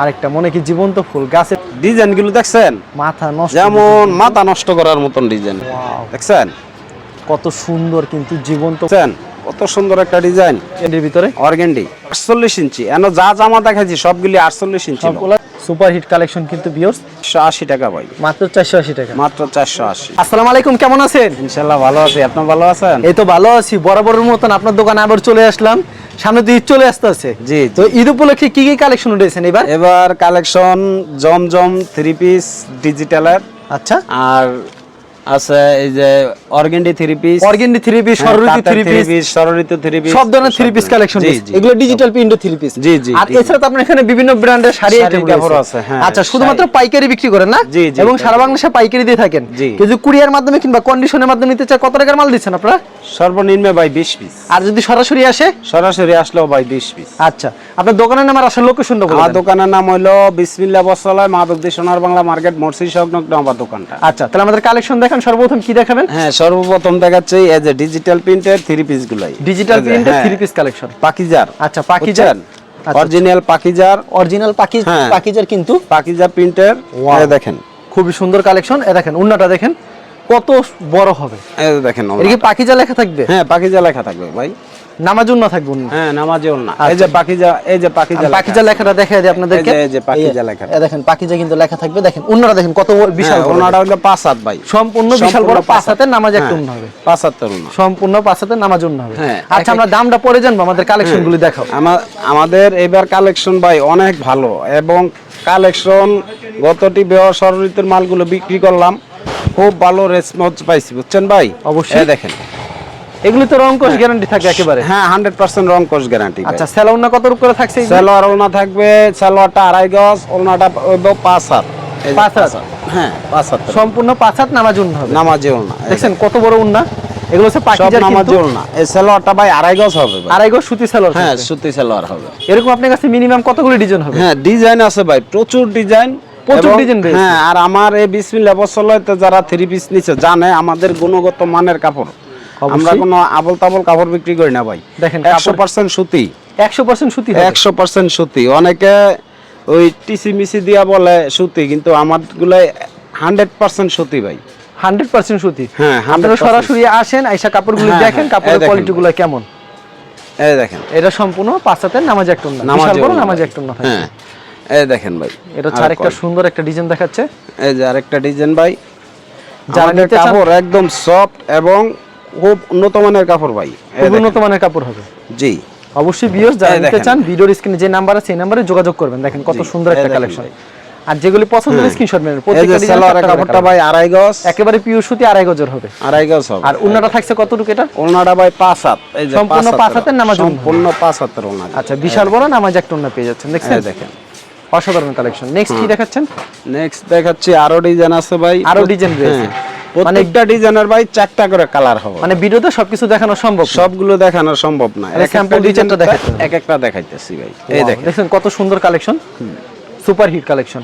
আরেকটা মনে কি জীবন্ত ফুল গাছের ডিজাইনগুলো দেখছেন? মাথা নষ্ট যেমন মাথা নষ্ট করার মতন ডিজাইন. দেখছেন? কত সুন্দর কিন্তু জীবন্ত কত সুন্দর একটা ডিজাইন। এর ভিতরে? অর্গেন্ডি। আটচল্লিশ ইঞ্চি। এন যা জামা দেখাচ্ছি সবগুলি আটচল্লিশ ইঞ্চি সবগুলো সুপার হিট কালেকশন কিন্তু চারশো আশি টাকা ভাই। মাত্র চারশো আশি টাকা। মাত্র চারশো আশি। আসসালামু আলাইকুম কেমন আছেন? ইনশাল্লাহ ভালো আছি। আপনার ভালো আছেন? এই তো ভালো আছি বরাবরের মতন আপনার দোকানে আবার চলে আসলাম। সামনে তো ঈদ চলে আসতে আছে জি। তো ঈদ উপলক্ষে কি কি কালেকশন উঠেছেন এবার? এবার কালেকশন জমজম থ্রি পিস ডিজিটালের আচ্ছা। আর আছে এই যে organdy three piece organdy three piece সরঋতু three piece সরঋতু থ্রি পিস সব ধরনের থ্রি পিস কালেকশন এগুলো ডিজিটাল প্রিন্ট থ্রি পিস জি, জি, আর এছাড়া তো আপনার এখানে বিভিন্ন ব্র্যান্ডের শাড়ি আইটেম আছে, হ্যাঁ, আচ্ছা শুধুমাত্র পাইকারি বিক্রি করেন না? জি, জি, এবং সারা বাংলাদেশে পাইকারি দিয়ে থাকেন? কুরিয়ার মাধ্যমে কিংবা কন্ডিশনের মাধ্যমে নিতে চায় কত টাকার মাল দিচ্ছেন আপনারা? সর্বনিম্ন ভাই বিশ পিস। আর যদি সরাসরি আসে? সরাসরি আসলেও ভাই বিশ পিস। আচ্ছা আপনার দোকানের নাম আর আসার লোকেশনটা আমার দোকানের নাম হইল বিসমিল্লা বসালয় মাধবদী সোনার বাংলা মার্কেট মর্সি সংলগ্ন আমার দোকানটা। আচ্ছা তাহলে আমাদের কালেকশন দেখান সর্বপ্রথম কি দেখাবেন? হ্যাঁ সর্বপ্রথম দেখাচ্ছে এই যে ডিজিটাল প্রিন্টের থ্রি পিস গুলাই। ডিজিটাল প্রিন্টের থ্রি পিস কালেকশন পাকিজার। আচ্ছা পাকিজার। আচ্ছা। অরিজিনাল পাকিজার। অরিজিনাল পাকি হ্যাঁ। পাকিজার কিন্তু পাকিজার প্রিন্টের Wow. দেখেন। খুবই সুন্দর কালেকশন এ দেখেন উন্নাটা দেখেন। কত বড় হবে। দেখেন এটা কি পাকিজা লেখা থাকবে? হ্যাঁ পাকিজা লেখা থাকবে ভাই। নামাজ উন্না থাকবে উন্না হ্যাঁ না। এই যে পাকিজা এই যে পাকিজা লেখা। পাকিজা লেখাটা দিই আপনাদেরকে। এই যে- পাকিজা লেখা। দেখেন পাকিজা কিন্তু লেখা থাকবে। দেখেন উন্নাটা দেখেন কত বিশাল। ওনাটা হলো পাঁচ হাত ভাই। সম্পূর্ণ বিশাল বড় পাঁচ। হাতের নামাজ একটা হ্যাঁ, উন্না হবে। পাঁচ হাতের ওনা সম্পূর্ণ পাঁচ হাতের নামাজ উন্না হবে। হ্যাঁ, আচ্ছা আমরা দামটা পরে জানব আমাদের দেখাও। আমাদের এবার কালেকশন ভাই অনেক ভালো। এবং কালেকশন গতটি বেহ সরঋতুর মালগুলো বিক্রি করলাম। খুব ভালো রেসপন্স পাইছি বুঝছেন ভাই? অবশ্যই। দেখেন। এগুলি তো রং কোষ গ্যারান্টি থাকে একেবারে। হ্যাঁ হান্ড্রেড পার্সেন্ট রং কোর্স গ্যারান্টি আচ্ছা কত করে থাকছে? ওলনা থাকবে সালোয়ারটা আড়াই গজ ওলনাটা পাঁচ হাত। পাঁচ হাত? হ্যাঁ পাঁচ হাত সম্পূর্ণ পাঁচ হাত নামাজ উন্না হবে? নামাজে দেখছেন কত বড় উন্না? এগুলো হচ্ছে পাকিজার কিন্তু এই সালোয়ারটা ভাই আড়াই গজ হবে আড়াই গো সুতি সেলর হ্যাঁ সুতি সালোয়ার হবে। এরকম আপনার কাছে মিনিমাম কতগুলি ডিজাইন হবে? হ্যাঁ ডিজাইন আছে ভাই প্রচুর ডিজাইন প্রচুর ডিজাইন হ্যাঁ আর আমার এই বিসমিল্লাহ বসলতে যারা থ্রি পিস নিচ্ছে জানে আমাদের গুণগত মানের কাপড়। আমরা কোনো আবল তাবল কাপড় বিক্রি করি না ভাই। দেখেন একশো পার্সেন্ট সুতি। একশো পার্সেন্ট সুতি। একশো পার্সেন্ট সুতি। অনেকে ওই টিসি মিসি দিয়া বলে সুতি কিন্তু আমারগুলো হান্ড্রেড পার্সেন্ট সুতি ভাই। হান্ড্রেড পার্সেন্ট সুতি। হ্যাঁ, আপনারা সরাসরি আসেন আইসা কাপড়গুলো হ্যাঁ, দেখেন হ্যাঁ, কাপড়ের কোয়ালিটি গুলো কেমন। এই দেখেন। এটা সম্পূর্ণ পাঁচ হাতের নামাজ একটা নামাজে বড় নামাজ। একটা উন্না হ্যাঁ এই দেখেন ভাই। এটা হচ্ছে আরেকটা সুন্দর একটা ডিজাইন দেখাচ্ছে। এই যে আরেকটা ডিজাইন ভাই। যারা নিতে কাপড় একদম সফট এবং খুব উন্নত মানের কাপড় ভাই। এই। উন্নত মানের কাপড় হবে। জি। অবশ্যই বিয়স যারা এই নিতে চান ভিডিওর স্ক্রিনে যে নাম্বার আছে সেই নাম্বারে যোগাযোগ করবেন। দেখেন কত সুন্দর একটা কালেকশন আর যেগুলি পছন্দ হলে স্ক্রিনশট নেবেন। প্রত্যেকটা সালোয়ারের কাপড়টা ভাই আড়াই গজ। একেবারে পিওর সুতি আড়াই গজের হবে। আড়াই গজ হবে। আর উন্নাটা থাকছে কতটুকু এটা ওলনাটা ভাই পাঁচ হাত। এই যে সম্পূর্ণ পাঁচ হাতের নামাজ সম্পূর্ণ পাঁচ হাতের ওলনা আচ্ছা বিশাল বড় নামাজ একটা উন্না পেয়ে যাচ্ছেন দেখছেন? দেখেন। অসাধারণ কালেকশন নেক্সট কি দেখাচ্ছেন? নেক্সট দেখাচ্ছি আরও ডিজাইন আছে ভাই। আরও ডিজাইন রয়েছে। হ্যাঁ, প্রত্যেকটা ডিজাইনের ভাই চারটা করে কালার হবে। মানে ভিডিওতে সবকিছু দেখানো সম্ভব সবগুলো দেখানো সম্ভব না। এক একটা ডিজাইনটা দেখাতে এক একটা দেখাইতেছি ভাই। এই Wow, দেখেন। কত সুন্দর কালেকশন সুপার হিট কালেকশন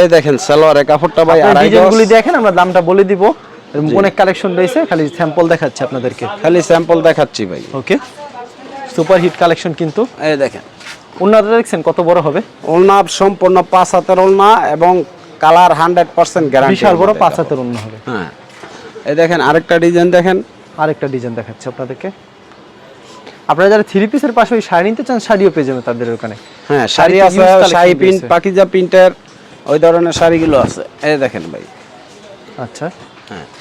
এই দেখেন সালোয়ারের কাপড়টা ভাই আড়াই ডিজাইনগুলি দেখেন আমরা দামটা বলে দিব। অনেক কালেকশন রয়েছে খালি স্যাম্পল দেখাচ্ছে আপনাদেরকে। খালি স্যাম্পল দেখাচ্ছি ভাই। ওকে সুপার হিট কালেকশন কিন্তু। এই দেখেন। ওনারা দেখছেন কত বড় হবে? ওলনা সম্পূর্ণ পাঁচ হাতের ওলনা এবং কালার হান্ড্রেড পার্সেন্ট গ্যারান্টি বিশাল বড় পাঁচ হাতের অন্য হবে। হ্যাঁ। এই দেখেন আরেকটা ডিজাইন দেখেন। আরেকটা ডিজাইন দেখাচ্ছি আপনাদেরকে। আপনারা যারা থ্রি পিসের পাশে ওই শাড়ি নিতে চান শাড়িও পেয়ে যাবেন তাদের ওখানে। হ্যাঁ শাড়ি আছে শাড়ি প্রিন্ট পাকিজা প্রিন্টের ওই ধরনের শাড়িগুলো আছে। এই দেখেন ভাই। আচ্ছা।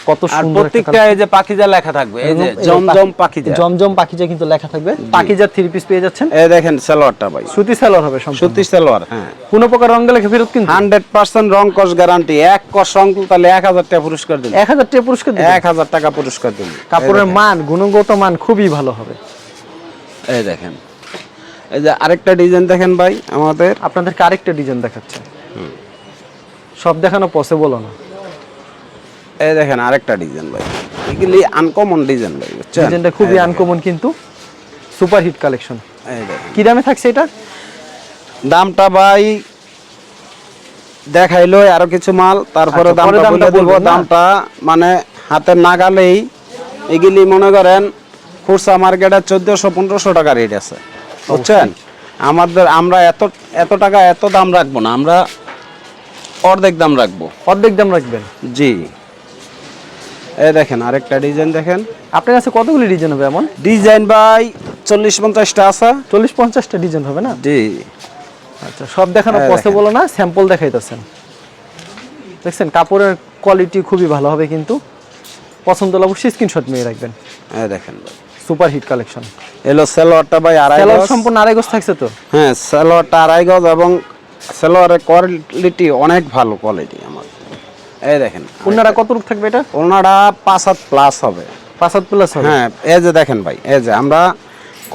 কত সুন্দর প্রত্যেকটা এই যে পাকিজা লেখা থাকবে এই যে জমজম পাকিজা জমজম পাখিজা কিন্তু লেখা থাকবে। পাখিজার থ্রি পিস পেয়ে যাচ্ছেন। এই দেখেন সালোয়ারটা ভাই। সুতি সালোয়ার হবে সম্পূর্ণ। সুতি সালোয়ার হ্যাঁ। কোনো প্রকার রঙ লেখা ফেরত কিন্তু হান্ড্রেড পার্সেন্ট রং কস গ্যারান্টি এক কস রং তাহলে এক হাজার টাকা পুরস্কার দিন। এক হাজার টাকা পুরস্কার। এক হাজার টাকা পুরস্কার দিন। কাপড়ের মান গুণগত মান খুবই ভালো হবে। এই দেখেন। এই যে আরেকটা ডিজাইন দেখেন ভাই আমাদের। আপনাদেরকে আরেকটা ডিজাইন দেখাচ্ছে। সব দেখানো পসিবল না। এই দেখেন আরেকটা ডিজাইন ভাই। এগুলি আনকমন ডিজাইন ভাই বুঝছেন? ডিজাইনটা খুবই আনকমন কিন্তু সুপার হিট কালেকশন এই দেখেন। কি দামে থাকছে এটা? দামটা ভাই দেখাইলো আরও কিছু মাল তারপরে আচ্ছা, দামটা দামটা বলে দিব। না? দামটা মানে হাতের নাগালেই। এগুলি মনে করেন খুচরা মার্কেটে চোদ্দশো পনেরোশো টাকা রেট আছে বুঝছেন? আমাদের আমরা এত এত টাকা এত দাম রাখব না আমরা অর্ধেক দাম রাখব। অর্ধেক দাম রাখবেন। জি। এই দেখেন আরেকটা ডিজাইন দেখেন। আপনার কাছে কতগুলি ডিজাইন হবে এমন? ডিজাইন বাই চল্লিশ পঞ্চাশটা আছে। চল্লিশ পঞ্চাশটা ডিজাইন হবে না? জি। আচ্ছা সব দেখানো হ্যাঁ, পসিবল না? স্যাম্পল দেখাইতেছেন। দেখছেন কাপড়ের কোয়ালিটি খুবই ভালো হবে কিন্তু। পছন্দ হলে অবশ্যই স্ক্রিনশট নিয়ে রাখবেন। এই দেখেন সুপার হিট কালেকশন এলো সালোয়ারটা ভাই আড়াই গজ। সম্পূর্ণ আড়াই গজ থাকছে তো? হ্যাঁ সালোয়ারটা আড়াই গজ এবং সালোয়ারের কোয়ালিটি অনেক ভালো কোয়ালিটি এই দেখেন উন্নারা কত রূপ থাকবে এটা? ওনারা পাঁচ হাত প্লাস হবে। পাঁচ হাত প্লাস হবে? হ্যাঁ এই যে দেখেন ভাই এই যে আমরা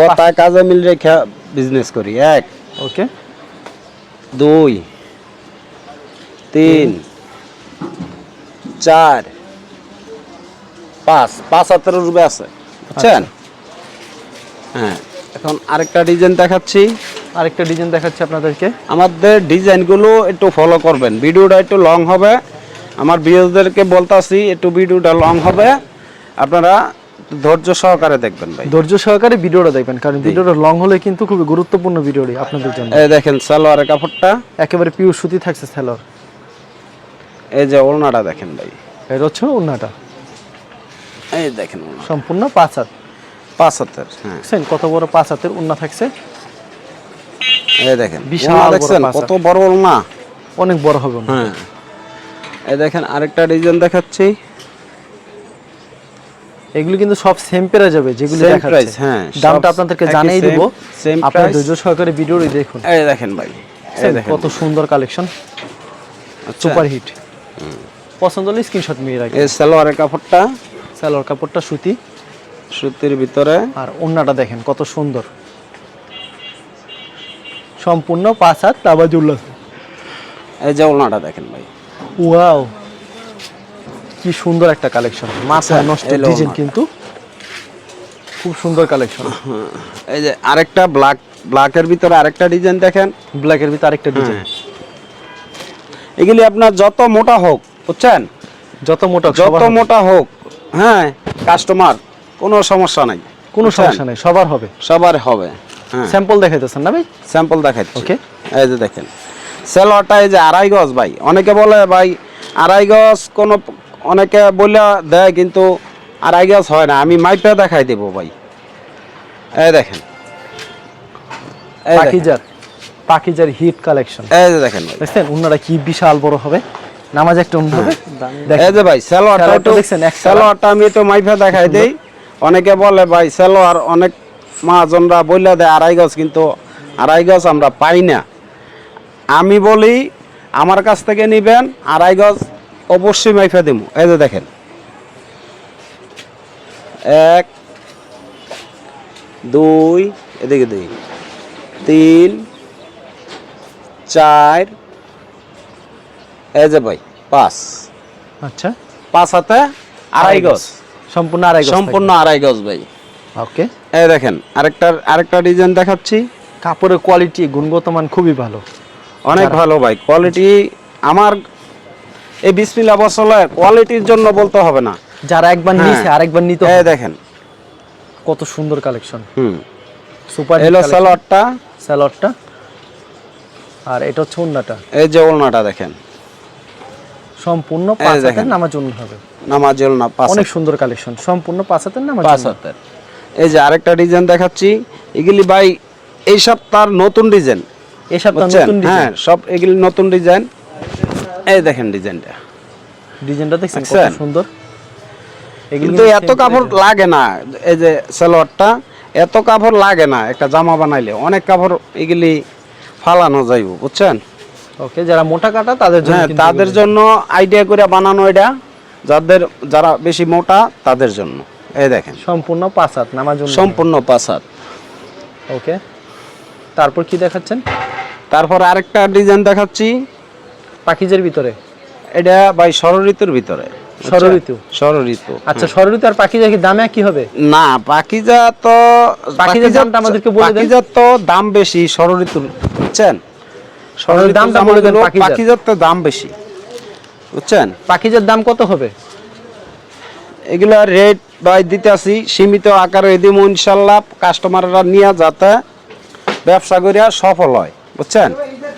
কথায় কাজে মিল রেখে বিজনেস করি। এক ওকে। দুই তিন চার পাঁচ পাঁচ হাতের রূপে আছে বুঝছেন? হ্যাঁ এখন আরেকটা ডিজাইন দেখাচ্ছি। আরেকটা ডিজাইন দেখাচ্ছি আপনাদেরকে। আমাদের ডিজাইনগুলো একটু ফলো করবেন। ভিডিওটা একটু লং হবে। আমার বিয়েদেরকে বলতাছি একটু ভিডিওটা লং হবে। আপনারা ধৈর্য সহকারে দেখবেন ভাই। ধৈর্য সহকারে ভিডিওটা দেখবেন কারণ ভিডিওটা লং হলে কিন্তু খুবই গুরুত্বপূর্ণ ভিডিওটি আপনাদের জন্য। এই দেখেন সালোয়ারের কাপড়টা। একেবারে পিওর সুতি থাকছে সেলর এই যে ওড়নাটা দেখেন ভাই। এটা হচ্ছে উন্নাটা এই দেখেন সম্পূর্ণ পাঁচ হাত। পাঁচ হাতের হ্যাঁ। কত বড় পাঁচ হাতের উন্না থাকছে? এই দেখেন বিশাল ওড়না দেখছেন? কত বড় ওড়না? অনেক বড় হবে হ্যাঁ। এই দেখেন আরেকটা ডিজাইন দেখাচ্ছি। এগুলো কিন্তু সব সেম পেরা যাবে যেগুলো দেখাচ্ছে। হ্যাঁ, দামটা আপনাদেরকে same, দিব। আপনারা। ধৈর্য সহকারে ভিডিওটি দেখুন। এই দেখেন ভাই এই দেখেন কত সুন্দর কালেকশন। সুপার হিট পছন্দ হলে স্ক্রিনশট নিয়ে রাখবেন। এই সালোয়ারের কাপড়টা। সালোয়ার কাপড়টা সুতি। সুতির ভিতরে। আর ওন্নাটা দেখেন কত সুন্দর। সম্পূর্ণ পাঁচ হাত তাবাজুল্লাহ এই যে ওড়নাটা দেখেন ভাই। ওয়াও কি সুন্দর একটা কালেকশন মাথা আচ্ছা, নষ্ট ডিজাইন কিন্তু খুব সুন্দর কালেকশন এই যে আরেকটা ব্ল্যাক ব্ল্যাকের ভিতরে আরেকটা ডিজাইন দেখেন। ব্ল্যাকের ভিতরে আরেকটা ডিজাইন। হ্যাঁ। এগুলি আপনার যত মোটা হোক বুঝছেন? যত মোটা যত মোটা হোক হ্যাঁ কাস্টমার কোনো সমস্যা নাই। কোনো সমস্যা নাই সবার হবে। সবার হবে স্যাম্পল দেখাইতেছেন না ভাই? স্যাম্পল দেখাচ্ছি। Okay. এই যে দেখেন। সেলোয়ারটা এই যে আড়াই গজ ভাই। অনেকে বলে ভাই আড়াই গজ কোনো অনেকে বলে দেয় কিন্তু আড়াই গজ হয় না। আমি মাইপে দেখাই দেবো ভাই। এই দেখেন। পাখিজার পাখিজার হিট কালেকশন। এই যে দেখেন দেখছেন? কি বিশাল বড় হবে? নামাজ একটা হবে? এই যে ভাই সেলোয়ারটা একটু দেখছেন, এক সেলোয়ারটা আমি একটু মাইফা দেখাই দেই। অনেকে বলে ভাই সেলোয়ার অনেক মহাজনরা বললে দেয় আড়াই গজ কিন্তু আড়াই গজ আমরা পাই না। আমি বলি আমার কাছ থেকে নিবেন আড়াই গজ অবশ্যই মাইফা দিব। এই যে দেখেন। এক দুই এদিকে দুই তিন চার এই যে ভাই পাঁচ। আচ্ছা। পাঁচ হাতে আড়াই গজ। সম্পূর্ণ আড়াই সম্পূর্ণ আড়াই গজ ভাই। ওকে। এই দেখেন আরেকটা আরেকটা ডিজাইন দেখাচ্ছি। কাপড়ের কোয়ালিটি গুণগত মান খুবই ভালো। অনেক ভালো ভাই কোয়ালিটি আমার এই বিসমিল্লা বসলে কোয়ালিটির জন্য বলতে হবে না। যারা একবার হ্যাঁ। নিছে আরেকবার নিতে হবে। দেখেন। কত সুন্দর কালেকশন হুম। সুপার এলো সালোয়ারটা। স্যালোয়ারটা আর এটা হচ্ছে উন্নাটা এই যে ওলনাটা দেখেন। সম্পূর্ণ পাঁচ। হাতের নামাজ উন্ন হবে। নামাজ ওলনা পাঁচ অনেক সুন্দর কালেকশন সম্পূর্ণ পাঁচ হাতের নামাজ পাঁচ। হাতের। এই যে আরেকটা ডিজাইন দেখাচ্ছি। এগুলি ভাই এই সপ্তাহ নতুন ডিজাইন এই সপ্তাহ নতুন হ্যাঁ সব এগুলি নতুন ডিজাইন এই দেখেন ডিজাইনটা ডিজাইনটা দেখছেন কত সুন্দর? কিন্তু এত কাপড় লাগে না এই যে সালোয়ারটা এত কাপড় লাগে না একটা জামা বানাইলে। অনেক কাপড় এগুলি ফালানো যাইব বুঝছেন? ওকে যারা মোটা কাটা তাদের জন্য হ্যাঁ তাদের জন্য আইডিয়া করে বানানো এটা। যাদের যারা বেশি মোটা তাদের জন্য। এই দেখেন। সম্পূর্ণ পাঁচ হাত নামাজ উন্ন সম্পূর্ণ পাসাদ ওকে। তারপর কি দেখাচ্ছেন? তারপর আরেকটা ডিজাইন দেখাচ্ছি। পাখিজের ভিতরে? এটা ভাই ষড়ঋতুর ভিতরে। ষড়ঋতু? ষড়ঋতু আচ্ছা আর পাখিজা কি দামে কি হবে? না পাকিজা তো পাখিজার দামটা আমাদেরকে বলে দেন। পাকিজার তো দাম বেশি ষড়ঋতুর বুঝছেন? ষড়ঋতুর দামটা বলে দেন পাখিজার। তো দাম বেশি বুঝছেন? পাখিজার দাম কত হবে? এগুলা রেট বাই দিতে আসি সীমিত আকারে দিব ইনশাল্লাহ কাস্টমাররা নিয়ে যাতে ব্যবসা করিয়া সফল হয় বুঝছেন?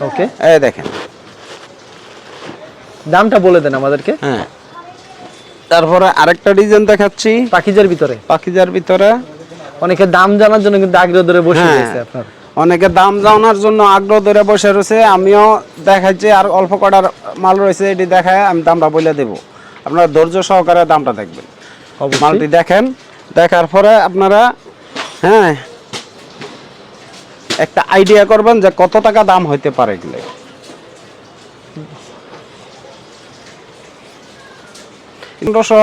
ওকে এই দেখেন। দামটা বলে দেন আমাদেরকে। হ্যাঁ। তারপরে আরেকটা ডিজাইন দেখাচ্ছি। পাখিজার ভিতরে। পাখিজার ভিতরে। অনেকে দাম জানার জন্য কিন্তু আগ্রহ ধরে বসে হ্যাঁ। রয়েছে আপনার। অনেকে দাম জানার জন্য আগ্রহ ধরে বসে রয়েছে। আমিও দেখাচ্ছি আর অল্প কটার মাল রয়েছে এটি দেখায় আমি দামটা বলে দেব। আপনারা ধৈর্য সহকারে দামটা দেখবেন। মালটি দেখেন। দেখার পরে আপনারা হ্যাঁ একটা আইডিয়া করবেন যে কত টাকা দাম হইতে পারে এগুলো। পনেরোশো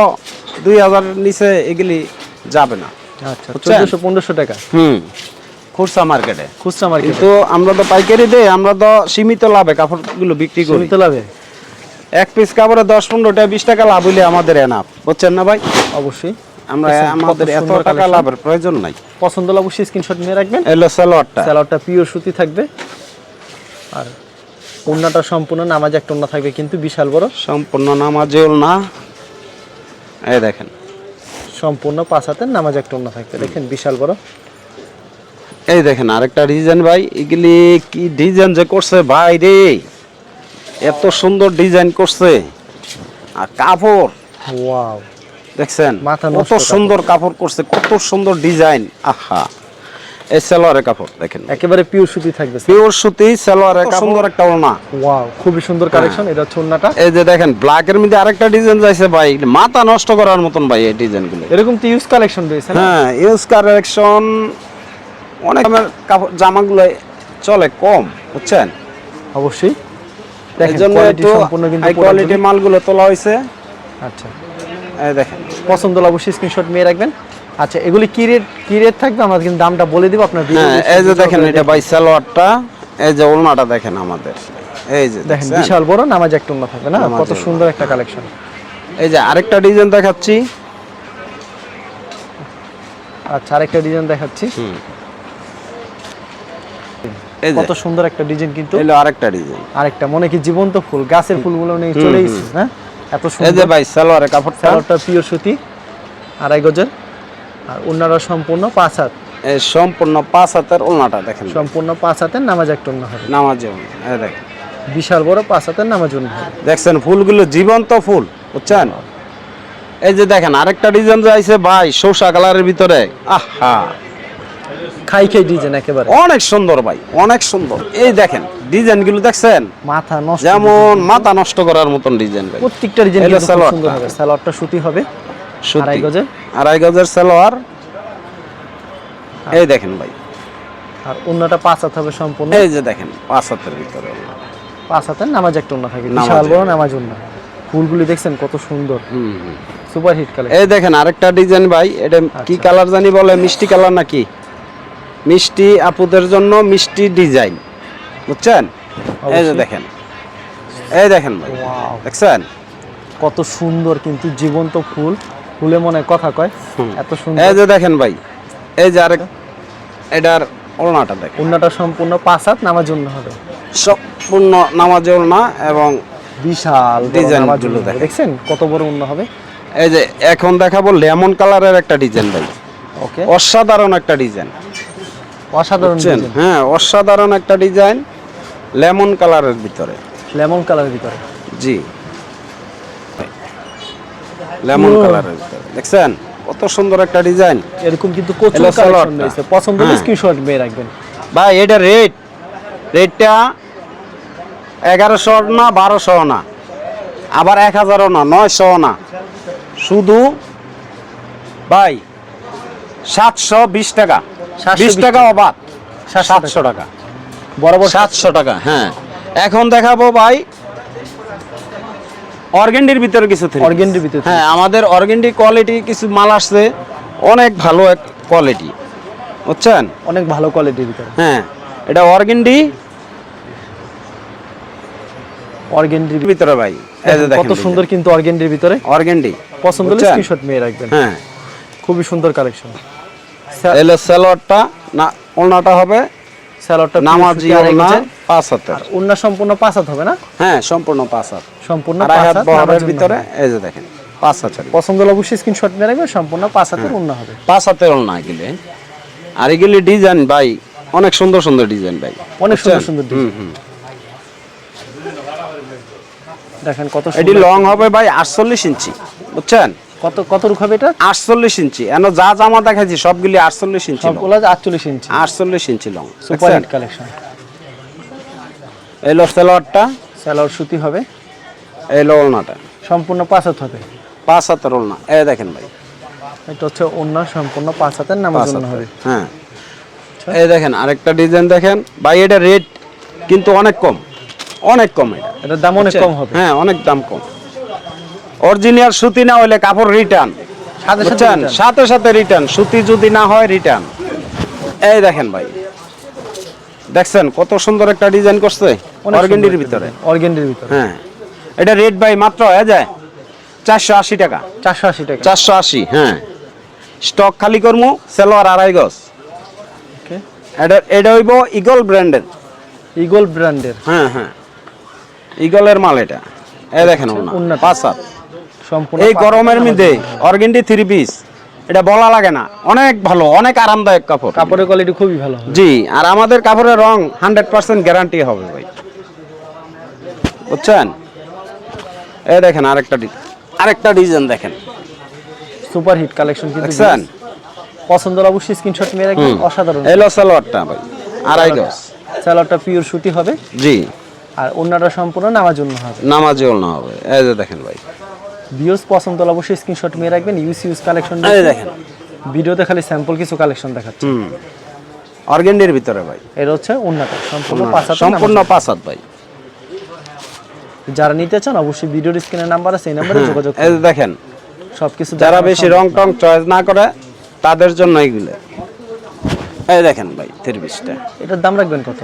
দুই হাজার নিচে এগুলি যাবে না। আচ্ছা চোদ্দশো পনেরোশো টাকা। হুম। খুচরা মার্কেটে। খুচরা মার্কেট। কিন্তু আমরা তো পাইকারি দেই আমরা তো সীমিত লাভে কাপড়গুলো বিক্রি করি। সীমিত লাভে। এক পিস কাপড়ে দশ পনেরো টাকা বিশ টাকা লাভ হইলে আমাদের এনাফ বুঝছেন না ভাই? অবশ্যই। আমরা আমাদের এত টাকা লাভের প্রয়োজন নাই। পছন্দ হলে অবশ্যই স্ক্রিনশট নিয়ে রাখবেন। এলো সালোয়ারটা। স্যালাডটা পিওর সুতি থাকবে। আর ওড়নাটা সম্পূর্ণ নামাজ একটা ওড়না থাকবে কিন্তু বিশাল বড়। সম্পূর্ণ নামাজেও না এই দেখেন। সম্পূর্ণ পাঁচ হাতের নামাজ একটা ওড়না থাকবে দেখেন বিশাল বড়। এই দেখেন আরেকটা ডিজাইন ভাই এগুলি কি ডিজাইন যে করছে ভাই রে? এত সুন্দর ডিজাইন করছে। আর কাপড়। ওয়াও দেখছেন? কত সুন্দর কাপড় করছে কত সুন্দর ডিজাইন। আহা। এই সালোয়ারের কাপড় দেখেন। একেবারে পিওর সুতি থাকবে। পিওর সুতি সালোয়ারের সুন্দর একটা ওড়না। ওয়াও খুবই সুন্দর কালেকশন এটা হচ্ছে ওড়নাটা। এই যে দেখেন ব্ল্যাকের মধ্যে আরেকটা ডিজাইন যাইছে ভাই। মাথা নষ্ট করার মতন ভাই এই ডিজাইনগুলো এরকম তো ইউজ কালেকশন রয়েছে না? হ্যাঁ ইউজ কালেকশন অনেক দামের কাপড় জামাগুলো চলে কম বুঝছেন? অবশ্যই। এই জন্য একটু সম্পূর্ণ কিন্তু হাই কোয়ালিটি মালগুলো তোলা হয়েছে আচ্ছা। দেখেন পছন্দ হলে অবশ্যই স্ক্রিনশট নিয়ে রাখবেন। আচ্ছা এগুলি কি রেট কি রেট থাকবে? আমরা কিন্তু দামটা বলে দিব আপনার হ্যাঁ এই যে দেখেন এটা ভাই সালোয়ারটা এই যে ওলনাটা দেখেন আমাদের। এই যে দেখেন বিশাল বড় নামাজ একটা ওড়না থাকবে না? কত সুন্দর একটা কালেকশন এই যে আরেকটা ডিজাইন দেখাচ্ছি। আচ্ছা আরেকটা ডিজাইন দেখাচ্ছি। এই যে কত সুন্দর একটা ডিজাইন কিন্তু। এলো আরেকটা ডিজাইন। আরেকটা মনে কি জীবন্ত ফুল গাছের ফুলগুলো নিয়ে চলে এসেছে হ্যাঁ? এত এই যে ভাই সালোয়ারের কাপড়টা। সালোয়ারটা পিওর সুতি আড়াই গজের। আর অন্যরা সম্পূর্ণ পাঁচ হাত। এই সম্পূর্ণ পাঁচ হাতের ওলনাটা দেখেন। সম্পূর্ণ পাঁচ হাতের নামাজ একটা অন্য হবে। নামাজে ওলনা। দেখেন। বিশাল বড় পাঁচ হাতের নামাজ অন্য হবে। দেখছেন ফুলগুলো জীবন্ত ফুল বুঝছেন? এই যে দেখেন আরেকটা ডিজাইন যাইছে ভাই সৌসা কালারের ভিতরে। আহা! খাই খাই ডিজাইন একেবারে। অনেক সুন্দর ভাই অনেক সুন্দর। এই দেখেন ডিজাইনগুলো দেখছেন? মাথা নষ্ট। যেমন মাথা নষ্ট করার মতন ডিজাইন ভাই। প্রত্যেকটা ডিজাইন সুন্দর হবে। সালোয়ারটা সুতি হবে। আড়াই গজের। আড়াই গজের সালোয়ার। এই দেখেন ভাই। আর অন্যটা পাঁচ হাত হবে সম্পূর্ণ। এই যে দেখেন পাঁচ হাতের ভিতরে পাঁচ হাতের নামাজ একটা অন্য নামাজ বিশাল বড়। নামাজ অন্য ফুলগুলি দেখছেন কত সুন্দর। সুপার হিট কালার এই দেখেন আরেকটা ডিজাইন ভাই এটা কি আচ্ছা। কালার জানি বলে মিষ্টি কালার নাকি? মিষ্টি আপুদের জন্য মিষ্টি ডিজাইন। বুঝছেন? এই যে দেখেন। এই দেখেন ভাই। দেখছেন? কত সুন্দর কিন্তু জীবন্ত ফুল। ফুলে মনে কথা কয়। এত সুন্দর। এই যে দেখেন ভাই। এই যে আরেক এটার ওড়নাটা দেখেন। অন্যটা সম্পূর্ণ পাঁচ হাত নামাজ অন্য হবে। সম্পূর্ণ নামাজ ওড়না এবং বিশাল ডিজাইন। দেখছেন? কত বড় অন্য হবে? এই যে এখন দেখাবো লেমন কালারের একটা ডিজাইন ভাই। ওকে। অসাধারণ একটা ডিজাইন। অসাধারণ হ্যাঁ অসাধারণ একটা ডিজাইন লেমন কালারের ভিতরে। লেমন কালারের ভিতরে। জি। লেমন কালারের ভিতরে। দেখছেন? কত সুন্দর একটা ডিজাইন এরকম কিন্তু প্রচুর কালেকশন। রয়েছে। পছন্দ হলে হ্যাঁ। স্ক্রিনশট মেয়ে রাখবেন। ভাই এটা রেট রেটটা এগারোশো না বারোশো না। আবার এক হাজারও না নয়শো না। শুধু ভাই সাতশো বিশ টাকা। 720 বিশ টাকা অবাধ। 700 সাতশো টাকা। বরাবর সাতশো টাকা হ্যাঁ। এখন দেখাবো ভাই অর্গেন্ডির ভিতরে কিছু অর্গেন্ডির ভিতরে হ্যাঁ আমাদের অর্গেন্ডি কোয়ালিটি কিছু মাল আসছে অনেক ভালো এক কোয়ালিটি বুঝছেন? অনেক ভালো কোয়ালিটির ভিতরে। হ্যাঁ এটা অর্গেন্ডি। অর্গেন্ডির ভিতরে। ভাই কত সুন্দর কিন্তু অর্গেন্ডির ভিতরে। অর্গেন্ডি পছন্দ হলে? স্ক্রিনশট মেয়ে রাখবেন। হ্যাঁ। খুবই সুন্দর কালেকশন এলো সালোয়ারটা না ওড়নাটা হবে স্যালোডটা নামাজি ওড়না পাঁচ হাতের। অন্য সম্পূর্ণ পাঁচ হাত হবে না? হ্যাঁ সম্পূর্ণ পাঁচ হাত। সম্পূর্ণ পাঁচ হাত বহরের ভিতরে এই যে দেখেন পাঁচ হাতের। পছন্দ হলে অবশ্যই স্ক্রিনশট মেয়ে রাখবেন সম্পূর্ণ পাঁচ হাতের অন্য হবে। পাঁচ হাতের ওড়না এগুলি। আর এগুলি ডিজাইন ভাই অনেক সুন্দর সুন্দর ডিজাইন ভাই। অনেক সুন্দর সুন্দর ডিজাইন দেখেন কত এটি লং হবে ভাই আটচল্লিশ ইঞ্চি বুঝছেন? কত কত রুখ হবে এটা? আটচল্লিশ ইঞ্চি। এন যা জামা দেখাচ্ছি সবগুলি আটচল্লিশ ইঞ্চি। সবগুলো আটচল্লিশ ইঞ্চি। আটচল্লিশ inch long. Super hit collection এলো সেলোয়ারটা স্যালোয়ার সুতি হবে। এলো ওলনাটা সম্পূর্ণ পাঁচ হাত হবে। পাঁচ হাতের ওলনা এ দেখেন ভাই। এটা হচ্ছে অন্য সম্পূর্ণ পাঁচ হাতের জন্য হবে। হ্যাঁ। এই দেখেন আরেকটা ডিজাইন দেখেন। ভাই এটা রেট কিন্তু অনেক কম। অনেক কম এটা। এটার দাম অনেক কম হবে। হ্যাঁ অনেক দাম কম। অরিজিনাল সুতি না হলে কাপড় রিটার্ন সাথে সাথে বুঝছেন? সাথে সাথে রিটার্ন সুতি যদি না হয় রিটার্ন এই দেখেন ভাই দেখছেন কত সুন্দর একটা ডিজাইন করছে? অর্গেন্ডির ভিতরে। অর্গেন্ডির ভিতরে। হ্যাঁ এটা রেট ভাই মাত্র হয়ে যায়? চারশো আশি টাকা। চারশো আশি টাকা। চারশো আশি হ্যাঁ। স্টক খালি করমু সেলোয়ার আড়াই গজ। এটা এটা হইব ইগল ব্র্যান্ডের ইগল ব্র্যান্ডের হ্যাঁ হ্যাঁ। ইগলের মাল এটা। এই দেখেন। পাঁচ সম্পূর্ণ এই গরমের মধ্যে অর্গেন্ডি থ্রি পিস এটা বলা লাগে না। অনেক ভালো অনেক আরামদায়ক কাপড়। কাপড়ের কোয়ালিটি খুবই ভালো জি আর আমাদের কাপড়ের রং হান্ড্রেড পার্সেন্ট গ্যারান্টি হবে ভাই। বুঝছেন? এই দেখেন আরেকটা আরেকটা ডিজাইন দেখেন। সুপার হিট কালেকশন কিন্তু দেখছেন? পছন্দ হলে অবশ্যই স্ক্রিনশট মেরে রাখবেন অসাধারণ। এলো সালোয়ারটা ভাই আড়াই গজ। স্যালোয়ারটা পিওর সুতি হবে। জি। আর অন্যটা সম্পূর্ণ নামাজ জন্য হবে। নামাজ না হবে। এই যে দেখেন ভাই ভিউস পছন্দ হলে অবশ্যই স্ক্রিনশট মেরে রাখবেন ইউস ইউজ কালেকশন দেখেন। ভিডিওতে খালি স্যাম্পল কিছু কালেকশন দেখাচ্ছে। অর্গেন্ডির ভিতরে ভাই। এটা হচ্ছে অন্যটা সম্পূর্ণ পাঁচ হাতের সম্পূর্ণ নামাজ। পাঁচ হাত ভাই। যারা নিতে চান অবশ্যই ভিডিওর স্ক্রিনের নাম্বার আছে এই নাম্বারে যোগাযোগ এই দেখেন সবকিছু। যারা বেশি রং টং চয়েস না করে তাদের জন্য এইগুলো এই দেখেন ভাই তিরিশটা। এটার দাম রাখবেন কত?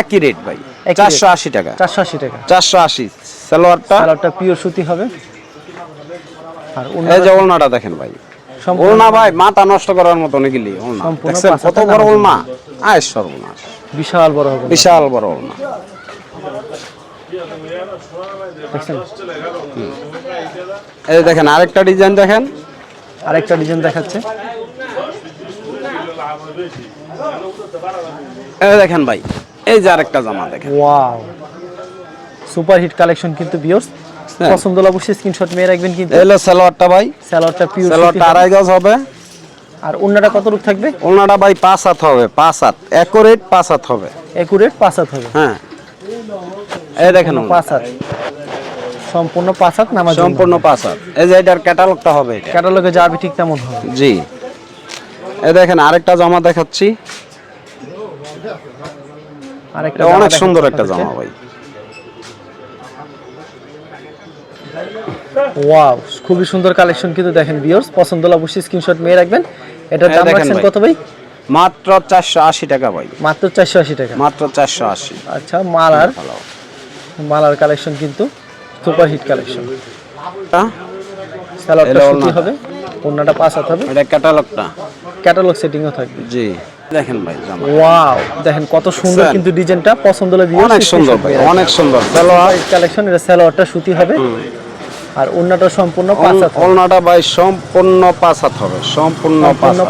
একই রেট ভাই চারশো আশি টাকা। চারশো আশি টাকা। চারশো আশি সালোয়ারটা। কালারটা পিওর সুতি হবে। আর এই যে ওলনাটা দেখেন ভাই। ওলনা ভাই মাথা নষ্ট করার মতো নাকিলি ওলনা? দেখছেন কত বড় ওলনা? আয় সর্বনাশ। বিশাল বড় হবে বিশাল বড় ওলনা। এই দেখেন আরেকটা ডিজাইন দেখেন। আরেকটা ডিজাইন দেখাচ্ছে। এই দেখেন ভাই এই যে আরেকটা জামা দেখেন। ওয়াও। সুপার হিট কালেকশন কিন্তু হ্যাঁ। পছন্দ হলে অবশ্যই স্ক্রিনশট মেয়ে রাখবেন কিন্তু। এই হলো সালোয়ারটা ভাই। স্যালোয়ারটা পিওর সালোয়ারটা আড়াই গজ হবে। আর অন্যটা কত রূপ থাকবে? ওলনাটা ভাই পাঁচ হাত হবে পাঁচ হাত। অ্যাকোরেট পাঁচ হাত হবে। একুরেট পাঁচ হাত হবে। হ্যাঁ। এই দেখেন পাঁচ হাত। সম্পূর্ণ পাঁচ হাত নামাজ সম্পূর্ণ পাঁচ হাত। এই যে এটার ক্যাটালগটা হবে ক্যাটালগে যাবে ঠিক তেমন হবে। জি। এই দেখেন আরেকটা জামা দেখাচ্ছি। আরেকটা অনেক সুন্দর একটা। জামা ভাই। ওয়াও খুবই সুন্দর কালেকশন কিন্তু দেখেন বিয়র্স পছন্দ হলে অবশ্যই স্ক্রিনশট মেয়ে রাখবেন। এটার দাম রাখছেন কত ভাই? মাত্র চারশো আশি টাকা ভাই। মাত্র চারশো আশি টাকা। মাত্র চারশো আশি। আচ্ছা মালার। মালার কালেকশন কিন্তু সুপার হিট কালেকশন স্যালাডটা এটা সুতি হবে অন্যটা পাঁচ হাত হবে। এটা ক্যাটালগটা ক্যাটালগ সেটিংও থাকবে। জি। দেখেন ভাই জামা। ওয়াও দেখেন কত সুন্দর কিন্তু ডিজাইনটা পছন্দ হলে ভিউয়ার্স অনেক সুন্দর ভাই অনেক সুন্দর। সালোয়ার কালেকশন এটা সালোয়ারটা সুতি হবে। আর অন্যটা সম্পূর্ণ পাঁচ হাত। ভাই সম্পূর্ণ পাঁচ হাত হবে সম্পূর্ণ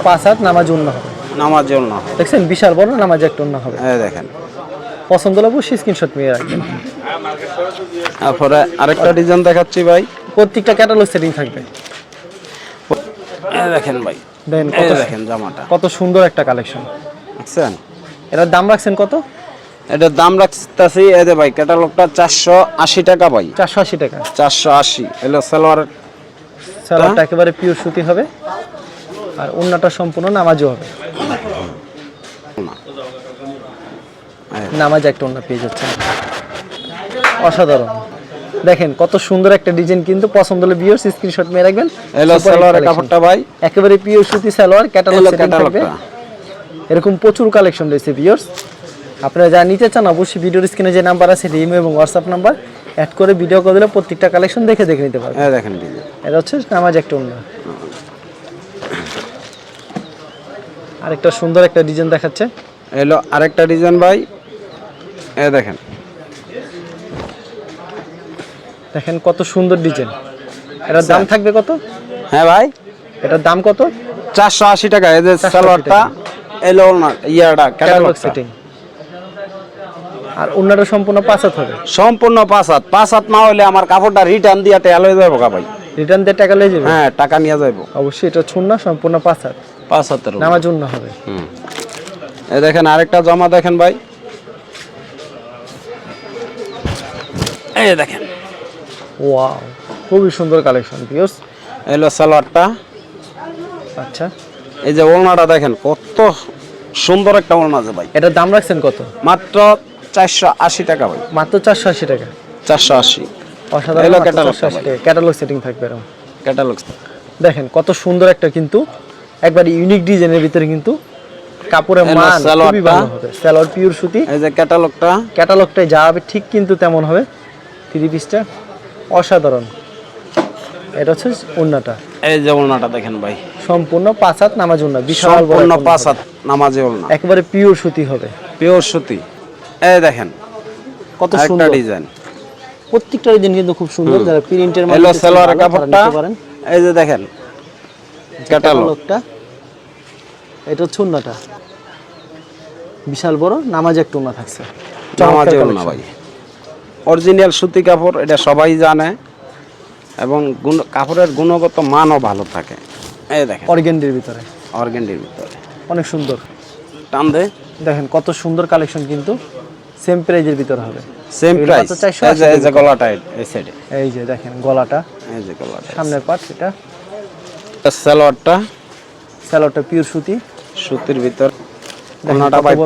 পাঁচ হাত। নামাজ অন্য হবে। নামাজ ওলনা হবে। দেখছেন বিশাল বড় নামাজ একটা অন্য হবে। এই দেখেন। পছন্দ হলে অবশ্যই স্ক্রিনশট নিয়ে রাখবেন। তারপরে আরেকটা ডিজাইন দেখাচ্ছি ভাই। প্রত্যেকটা ক্যাটালগ সেটিং থাকবে। দেখেন ভাই। দেখেন কত দেখেন জামাটা। কত সুন্দর একটা কালেকশন বুঝছেন এটার দাম রাখছেন কত? এটার দাম রাখতেছি ভাই ক্যাটালগটা চারশো আশি টাকা ভাই। চারশো আশি টাকা। চারশো আশি এলো সালোয়ার। সালোয়ারটা একেবারে পিওর সুতি হবে আর অন্যটা সম্পূর্ণ নামাজও হবে। নামাজ একটা অন্য পেয়ে যাচ্ছেন। অসাধারণ। দেখেন কত সুন্দর একটা ডিজাইন কিন্তু পছন্দ হলে বিয়ার স্ক্রিনশট মেয়ে রাখবেন। এলো collection। কাপড়টা ভাই। একেবারে পিওর সুতি সালোয়ার ক্যাটালগ সেটিং থাকবে। এরকম প্রচুর কালেকশন রয়েছে ভিউয়ার্স আপনারা যা নিতে চান অবশ্যই ভিডিওর স্ক্রিনে যে নাম্বার আছে রিমো এবং হোয়াটসঅ্যাপ নাম্বার অ্যাড করে ভিডিও করে দিলে প্রত্যেকটা কালেকশন দেখে দেখে নিতে পারবেন। হ্যাঁ দেখেন এটা হচ্ছে নামাজ একটা অন্য আরেকটা সুন্দর একটা ডিজাইন দেখাচ্ছে। এলো আরেকটা ডিজাইন ভাই। এই দেখেন। দেখেন কত সুন্দর ডিজাইন। এটার দাম থাকবে কত? হ্যাঁ ভাই। এটার দাম কত? চারশো আশি টাকা এই যে সালোয়ারটা এলো না ইয়াটা ক্যাটালগ সেটিং আর অন্যটা সম্পূর্ণ পাঁচ হাত হবে? সম্পূর্ণ পাঁচ হাত। পাঁচ হাত না হলে আমার কাপড়টা রিটার্ন দিয়ে টেল হয়ে যাব ভাই। রিটার্ন দিয়ে টাকা লেগে যাবে হ্যাঁ টাকা নিয়ে যাইবো। অবশ্যই এটা ছুন না সম্পূর্ণ পাঁচ হাত। পাঁচ হাতের। নামার জন্য হবে। হুম। এই দেখেন আরেকটা জমা দেখেন ভাই। এই দেখেন। ওয়াও খুবই সুন্দর কালেকশন পিওস এলো সালোয়ারটা। আচ্ছা। এই যে ওলনাটা দেখেন কত সুন্দর একটা ওলনা আছে ভাই। এটার দাম রাখছেন কত? মাত্র চারশো আশি টাকা ভাই। মাত্র চারশো আশি টাকা। চারশো আশি। অসাধারণ এলো মাত্র catalog 480 টাকা। ক্যাটালগ সেটিং থাকবে এরকম ক্যাটালগ দেখেন কত সুন্দর একটা কিন্তু একবার ইউনিক ডিজাইনের ভিতরে কিন্তু কাপড়ের মান খুবই ভালো হবে। সালোয়ার পিওর সুতি। এই যে ক্যাটালগটা ক্যাটালগটাই যা হবে ঠিক কিন্তু তেমন হবে। থ্রি পিসটা অসাধারণ। এটা হচ্ছে ওন্নাটা এই যে ওলনাটা দেখেন ভাই। সম্পূর্ণ পাঁচ হাত নামাজ ওন্না বিশাল বড় সম্পূর্ণ পাঁচ। হাত নামাজে ওলনা একেবারে পিওর সুতি হবে। পিওর সুতি। এই দেখেন কত সুন্দর। ডিজাইন প্রত্যেকটা ডিজাইন কিন্তু খুব সুন্দর। যারা প্রিন্টের এলো সালোয়ার কাপড়টা। এই যে দেখেন ক্যাটালগটা এটা হচ্ছে ওন্নাটা বিশাল বড় নামাজ একটা ওন্না থাকছে। নামাজে collection। ভাই। অরিজিনাল সুতি কাপড় এটা সবাই জানে। এবং গুণ কাপড়ের গুণগত মানও ভালো থাকে। এই দেখেন। অর্গেন্ডির ভিতরে। অর্গেন্ডির ভিতরে। অনেক সুন্দর। টান দে। দেখেন কত সুন্দর কালেকশন কিন্তু। সেম প্রাইজের ভিতরে হবে। সেম প্রাইস এই যে গলাটা এই সাইডে এই যে দেখেন গলাটা। এই যে গলাটা। সামনের পাট এটা সালোয়ারটা স্যালোটা পিওর সুতি। সুতির ভিতর।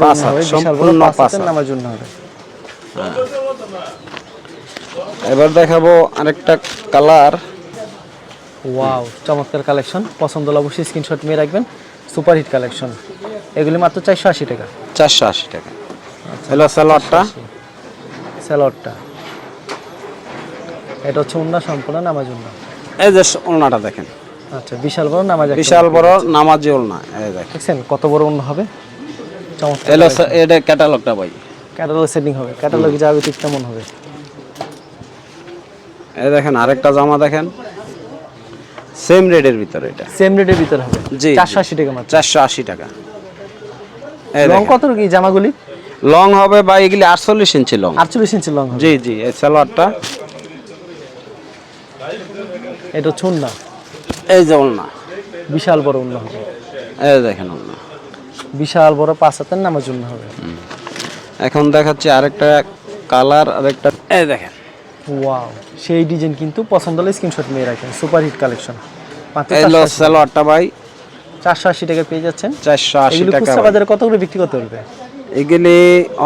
পাঁচ হাত হবে, সম্পূর্ণ পাঁচ পাঁচ হাতের হাত। নামার জন্য হবে। এবার দেখাবো আরেকটা কালার। ওয়াও চমৎকার কালেকশন পছন্দ হলে অবশ্যই স্ক্রিনশট নিয়ে রাখবেন। সুপার হিট কালেকশন এগুলি মাত্র চারশো আশি টাকা। চারশো আশি টাকা। হ্যালো সালোয়ারটা স্যালোডটা? এটা হচ্ছে উন্না সম্পূর্ণ নামাজ উন্না। এই যে ওলনাটা দেখেন। আচ্ছা বিশাল বড় নামাজ বিশাল বড় নামাজি ওলনা এই দেখেন। কত বড় উন্না হবে? চমৎকার। এলো এটা ক্যাটালগটা ভাই। ক্যাটালগ সেটিং হবে। ক্যাটালগে যাবে ঠিক কেমন হবে। এই দেখেন আরেকটা জামা দেখেন। সেম রেডের ভিতরে এটা। সেম রেটের ভিতরে হবে। জি, চারশো আশি টাকা মাত্র। চারশো আশি টাকা। এই দেখেন। কত কি জামাগুলি লং হবে বা এগুলি আটচল্লিশ ইঞ্চি লং। আটচল্লিশ ইঞ্চি লং জি জি এই সালোয়ারটা। এটা হচ্ছে উন্না এই যে ওলনা বিশাল বড় উন্না হবে। এই দেখেন ওলনা বিশাল বড় পাঁচ হাতের নামাজ উন্না হবে। এখন দেখাচ্ছি আরেকটা কালার আরেকটা এই দেখেন। ওয়াও সেই ডিজাইন কিন্তু পছন্দ হলে স্ক্রিনশট নিয়ে রাখেন। Super hit collection. মাত্র এলো সালোয়ারটা ভাই। চারশো আশি টাকা পেয়ে যাচ্ছেন। চারশো আশি টাকা বাজারে কত করে বিক্রি করতে পারবে? এগুলি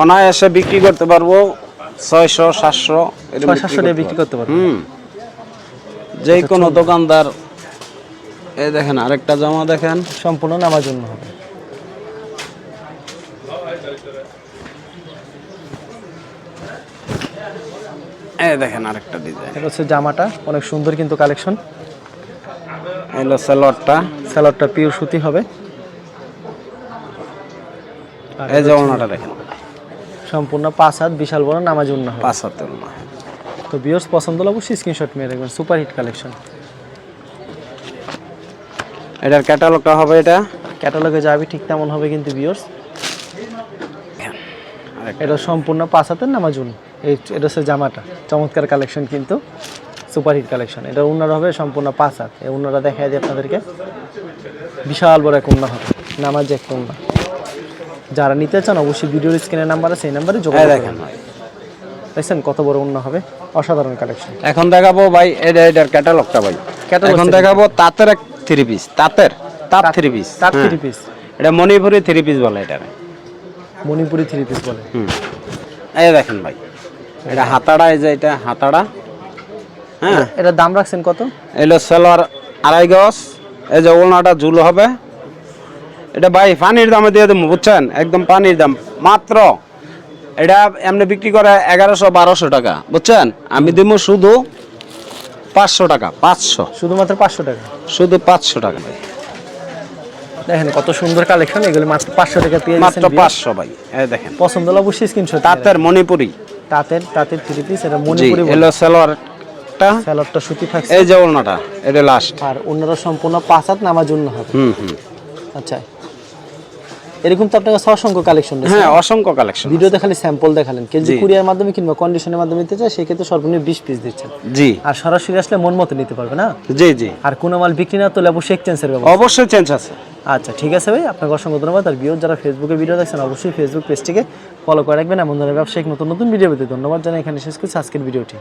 অনায়াসে বিক্রি করতে পারব ছয়শো সাতশো সাতশো টাকা বিক্রি করতে পারব। হুম। যে কোনো দোকানদার এই দেখেন আরেকটা জামা দেখেন। সম্পূর্ণ নামাজ জন্য হবে। এই দেখেন আরেকটা ডিজাইন এটা হচ্ছে জামাটা অনেক সুন্দর কিন্তু কালেকশন এলো সালোয়ারটা স্যালাডটা পিওর সুতি হবে। এই যে ওনাটা দেখেন। সম্পূর্ণ পাঁচ হাত বিশাল বড় নামাজ পাঁচ। তো বিয়র্স পছন্দ হলে অবশ্যই স্ক্রিনশট নিয়ে রাখবেন সুপার হিট কালেকশন এটার ক্যাটালগটা হবে এটা? ক্যাটালগে যাবে ঠিক তেমন হবে কিন্তু বিয়র্স এটা সম্পূর্ণ পাঁচ হাতের নামাজুন এই এটা হচ্ছে জামাটা চমৎকার কালেকশন কিন্তু সুপার হিট কালেকশন এটা উন্নার হবে সম্পূর্ণ পাঁচ হাত। এই দেখাই দিই আপনাদেরকে। বিশাল বড় এক উন্না হবে নামাজ একটা উন্না। যারা নিতে চান অবশ্যই ভিডিওর স্ক্রিনের নাম্বার আছে এই নাম্বারে যোগাযোগ দেখেন দেখছেন কত বড় উন্না হবে? অসাধারণ কালেকশন এখন দেখাবো ভাই এটা এটার ক্যাটালগটা ভাই। এখন দেখাবো তাঁতের এক থ্রি পিস তাঁতের তাঁত থ্রি পিস তার থ্রি পিস এটা মণিপুরি থ্রি পিস বলে এটা মণিপুরি থ্রি পিস বলে। হুম। এই দেখেন ভাই এটা হাতাড়া এই যে এটা হাতাড়া। হ্যাঁ। এটা দাম রাখছেন কত? এলো সালোয়ার আড়াই গজ এই যে ওলনাটা ঝুল হবে। এটা ভাই পানির দামে দিয়ে দেবো বুঝছেন? একদম পানির দাম। মাত্র এটা এমনি বিক্রি করে এগারোশো বারোশো টাকা বুঝছেন? আমি দিব শুধু পাঁচশো টাকা পাঁচশো। শুধুমাত্র পাঁচশো টাকা? শুধু পাঁচশো টাকা। ভাই দেখেন কত সুন্দর কালেকশন এগুলো মাত্র পাঁচশো টাকা পেয়ে মাত্র পাঁচশো ভাই এই দেখেন। পছন্দ হলে অবশ্যই স্ক্রিনশট তাঁতের মণিপুরি। তাঁতের তাঁতের থ্রি পিস এটা মণিপুরি এলো সালোয়ারটা। স্যালাডটা সুতি থাকছে এই যে ওলনাটা এটা লাস্ট আর অন্যরা সম্পূর্ণ পাঁচ হাত নামার জন্য হবে। হুম হুম। আচ্ছা। এরকম তো আপনার কাছে অসংখ্য কালেকশন হ্যাঁ অসংখ্য কালেকশন ভিডিওতে খালি স্যাম্পল দেখালেন। কেউ যদি কুরিয়ার মাধ্যমে কিংবা কন্ডিশনের মাধ্যমে নিতে চায় সেক্ষেত্রে সর্বনিম্ন বিশ পিস দিচ্ছেন। জি। আর সরাসরি আসলে মন মতো নিতে পারবে না? জি জি। আর কোনো মাল বিক্রি না তোলে অবশ্যই এক্সচেঞ্জের ব্যবস্থা। অবশ্যই চেঞ্জ আছে। আচ্ছা ঠিক আছে ভাই আপনাকে অসংখ্য ধন্যবাদ। আর ভিডিও যারা ফেসবুকে ভিডিও দেখছেন অবশ্যই ফেসবুক পেজটিকে ফলো করে রাখবেন। এমন ধরনের ব্যবসায়িক নতুন নতুন ভিডিও পেতে ধন্যবাদ জানাই। এখানে শেষ করছি আজকের ভিডিওটি